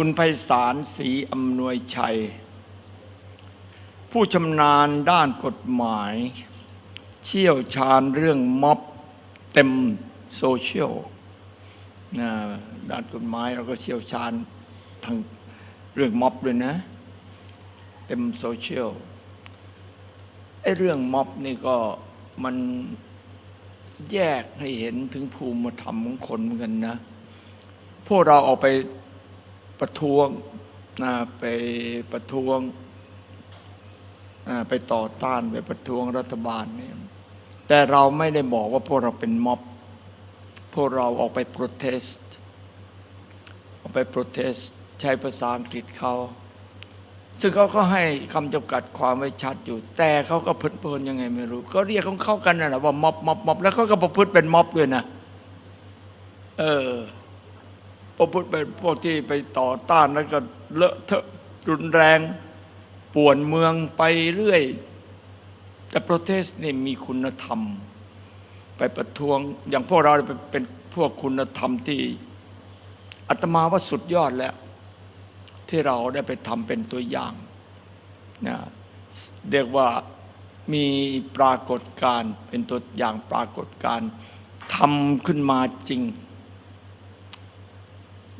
คุณไพศาลศรีอำนวยชัย ผู้ชำนาญด้านกฎหมาย เชี่ยวชาญเรื่องม็อบเต็มโซเชียลนะด้านกฎหมายเราก็เชี่ยวชาญทางเรื่องม็อบด้วยนะ เต็มโซเชียลไอ้เรื่องม็อบนี่ก็มันแยกให้เห็นถึงภูมิธรรมของคนเหมือนกันนะ พวกเราออกไป ประท้วงนะไปประท้วงอ่าไปต่อต้านไปประท้วงรัฐบาลเนี่ยแต่เราไม่ได้บอกว่าพวกเราเป็นม็อบ พวกเราออกไปโปรเทสต์ออกไปโปรเทสต์ใช้ภาษาอังกฤษเขาซึ่งเขาก็ให้คำจำกัดความไว้ชัดอยู่ แต่เขาก็เพลินยังไงไม่รู้ ก็เรียกของเขากันนะว่าม็อบม็อบม็อบแล้วเขาก็ประพฤติเป็นม็อบด้วยนะ เออ ประพฤติเป็นพวกที่ไปต่อต้านแล้วก็เลอะเทอะรุนแรง ป่วนเมืองไปเรื่อย แต่ปรเทสต์นี่มีคุณธรรม ไปประท้วงอย่างพวกเราเป็นพวกคุณธรรมที่อาตมาว่าสุดยอดแล้ว ที่เราได้ไปทำเป็นตัวอย่างนะเรียกว่ามีปรากฏการเป็นตัวอย่างปรากฏการทำขึ้นมาจริง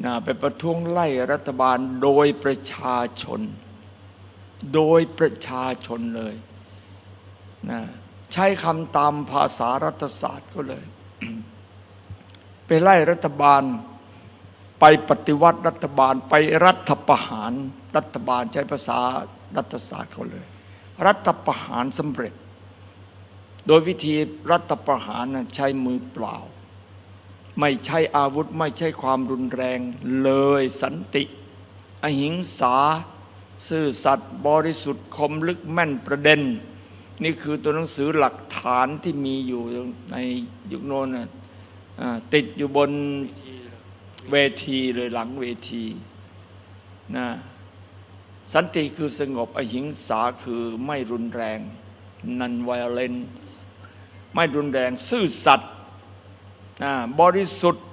นะไปประท้วงไล่รัฐบาลโดยประชาชน โดยประชาชนเลยนะใช้คำตามภาษารัฐศาสตร์ก็เลย ไปไล่รัฐบาล ไปปฏิวัติรัฐบาล ไปรัฐประหารรัฐบาลใช้ภาษารัฐศาสตร์เขาเลย รัฐประหารสำเร็จ โดยวิธีรัฐประหารใช้มือเปล่า ไม่ใช้อาวุธไม่ใช่ความรุนแรงเลยสันติ อหิงสา ซื่อสัตย์บริสุทธิ์คมลึกแม่นประเด็น นี่คือตัวหนังสือหลักฐานที่มีอยู่ในยุคโน้นติดอยู่บนเวทีเลยหลังเวทีนะสันติคือสงบอหิงสาคือไม่รุนแรงนันไวเลนไม่รุนแรง ซื่อสัตย์ นะบริสุทธิ์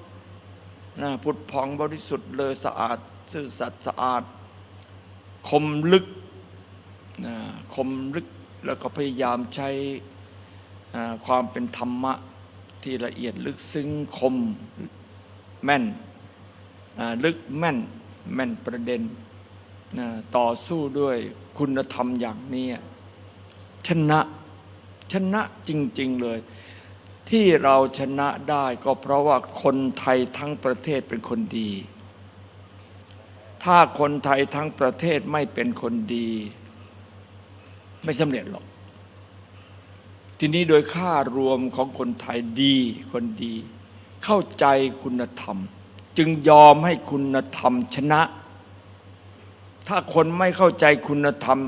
นะพุทธพองบริสุทธิ์เลยสะอาดซื่อสัตย์สะอาด คมลึกนะคมลึกแล้วก็พยายามใช้ความเป็นธรรมะที่ละเอียดลึกซึ้งคมแม่นลึกแม่นแม่นประเด็นต่อสู้ด้วยคุณธรรมอย่างนี้ชนะชนะจริง ๆ เลย ที่เราชนะได้ก็เพราะว่าคนไทยทั้งประเทศเป็นคนดี ถ้าคนไทยทั้งประเทศไม่เป็นคนดี ไม่สำเร็จหรอก ทีนี้โดยค่ารวมของคนไทยดีคนดี เข้าใจคุณธรรม จึงยอมให้คุณธรรมชนะ ถ้าคนไม่เข้าใจคุณธรรม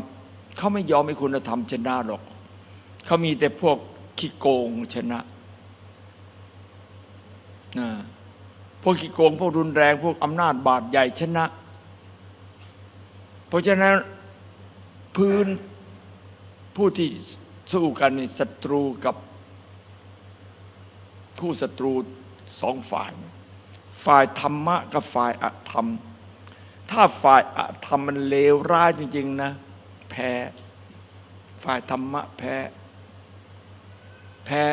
เขาไม่ยอมให้คุณธรรมชนะหรอก เขามีแต่พวกขี้โกงชนะ พวกขี้โกงพวกรุนแรง พวกอำนาจบาดใหญ่ชนะ เพราะฉะนั้นพื้นผู้ที่สู้กันในศัตรูกับคู่ศัตรูสองฝ่าย ฝ่ายธรรมะกับฝ่ายอธรรม ถ้าฝ่ายอธรรมมันเลวร้ายจริง ๆ นะ แพ้ ฝ่ายธรรมะแพ้ แพ้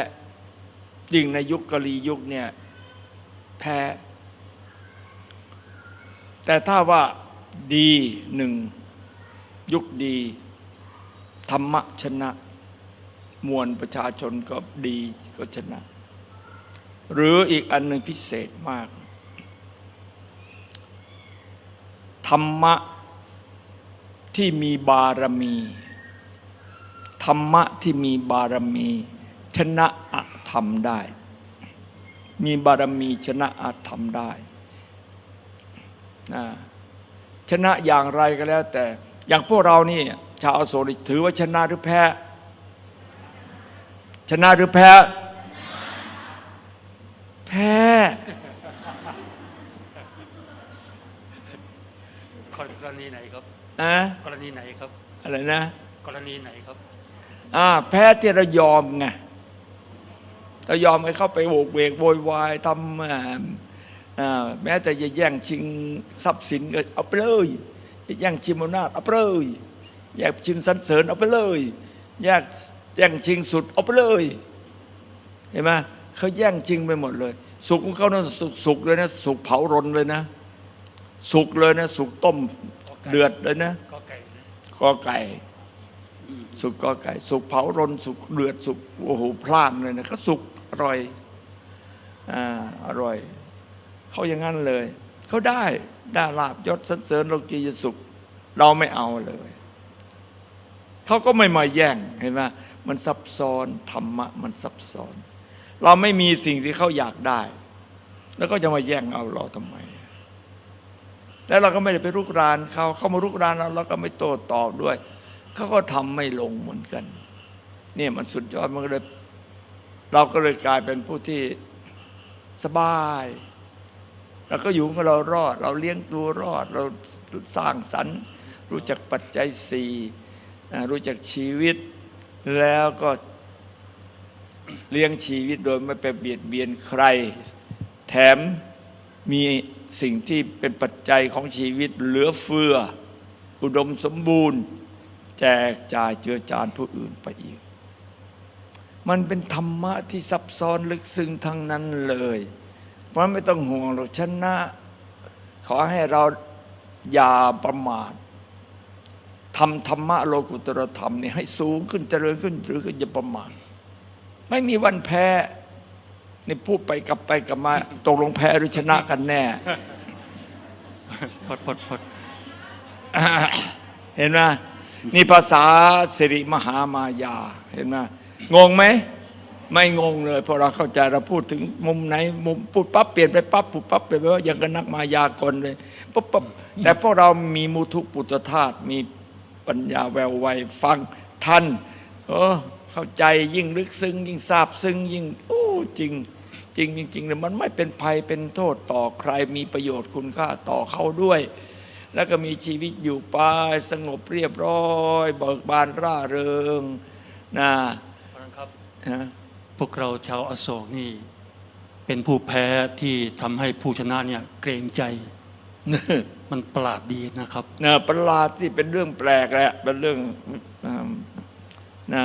ยิ่งในยุคกะลียุคเนี่ย แพ้ แต่ถ้าว่าดีหนึ่ง ยุคดี ธรรมะชนะ มวลประชาชนก็ดีก็ชนะ หรืออีกอันหนึ่งพิเศษมาก ธรรมะที่มีบารมี ธรรมะที่มีบารมี ชนะอธรรมได้ มีบารมีชนะอธรรมได้นะชนะอย่างไรก็แล้ว แต่ อย่างพวกเรานี่ ชาวอโศกนี่ถือว่าชนะหรือแพ้ ชนะหรือแพ้ แพ้ กรณีไหนครับนะกรณีไหนครับ อะไรนะ กรณีไหนครับ อ่า แพ้ที่เรายอมไง เรายอมให้เข้าไปโวกเวกโวยวายทำอ่าอ่าแม้แต่จะแย่งชิงทรัพย์สินก็เอาไปเลยจะแย่งชิงอำนาจเอาไปเลยแย่งชิงสรรเสริญเอาไปเลยแย่งแย่งชิงสุดเอาไปเลย เห็นไหมเขาแย่งชิงไปหมดเลย สุกของเขานั้นสุกสุกเลยนะ สุกเผารนเลยนะ สุกเลยนะ สุกต้มเดือดเลยนะก็ไก่นะกอไก่สุกกอไก่ สุกเผารนสุกเดือดสุกโอ้โหพล่านเลยนะก็สุก อร่อยอ่าอร่อย เขาอย่างนั้นเลย เขาได้ได้ลาบยศสรรเสริญโลกียสุข เราไม่เอาเลยเขาก็ไม่มาแย่งเห็นไหมมันซับซ้อนธรรมะมันซับซ้อน เราไม่มีสิ่งที่เขาอยากได้ แล้วก็จะมาแย่งเอาเราทำไม แล้วเราก็ไม่ได้ไปรุกรานเขาเขามารุกรานเราเราก็ไม่โต้ตอบด้วยเขาก็ทำไม่ลงเหมือนกัน เนี่ยมันสุดยอดมันก็เลย เราก็เลยกลายเป็นผู้ที่สบายเราก็อยู่กับเรารอด เราเลี้ยงตัวรอด เราสร้างสรรค์ รู้จักปัจจัยสี่รู้จักชีวิต แล้วก็เลี้ยงชีวิตโดยไม่ไปเบียดเบียนใคร แถมมีสิ่งที่เป็นปัจจัยของชีวิตเหลือเฟือ อุดมสมบูรณ์ แจกจ่ายเจือจานผู้อื่นไปอีก มันเป็นธรรมะที่ซับซ้อนลึกซึ้งทั้งนั้นเลย เพราะไม่ต้องห่วงหรอกชนะ ขอให้เราอย่าประมาททำธรรมะโลกุตรธรรมนี่ให้สูงขึ้นเจริญขึ้นหรือก็อย่าประมาทไม่มีวันแพ้นี่พูดไปกลับไปกลับมาตกลงแพ้หรือชนะกันแน่พดพดพดเห็นไหมนี่ภาษาสิริมหามายาเห็นไหม งงไหม ไม่งงเลยพราะเราเข้าใจเราพูดถึงมุมไหน มุมพูดปั๊บเปลี่ยนไปปั๊บพูดปั๊บเปลี่ยนไปว่าอย่างกับนักมายากลเลยปั๊บปั๊บแต่พวกเรามีมุทุปุตธาตุมีปัญญาแววไวฟังทันเออเข้าใจยิ่งลึกซึ้งยิ่งทราบซึ้งยิ่งโอ้จริงจริงจริงๆเลยมันไม่เป็นภัยเป็นโทษต่อใครมีประโยชน์คุณค่าต่อเขาด้วย แล้วก็มีชีวิตอยู่ไปสงบเรียบร้อย เบิกบานร่าเริงนะ นั้นครับนะพวกเราชาวอโศกนี่ เป็นผู้แพ้ที่ทำให้ผู้ชนะเนี่ยเกรงใจ มันประหลาดดีนะครับนะประหลาดที่เป็นเรื่องแปลกแหละเป็นเรื่องอืมนะ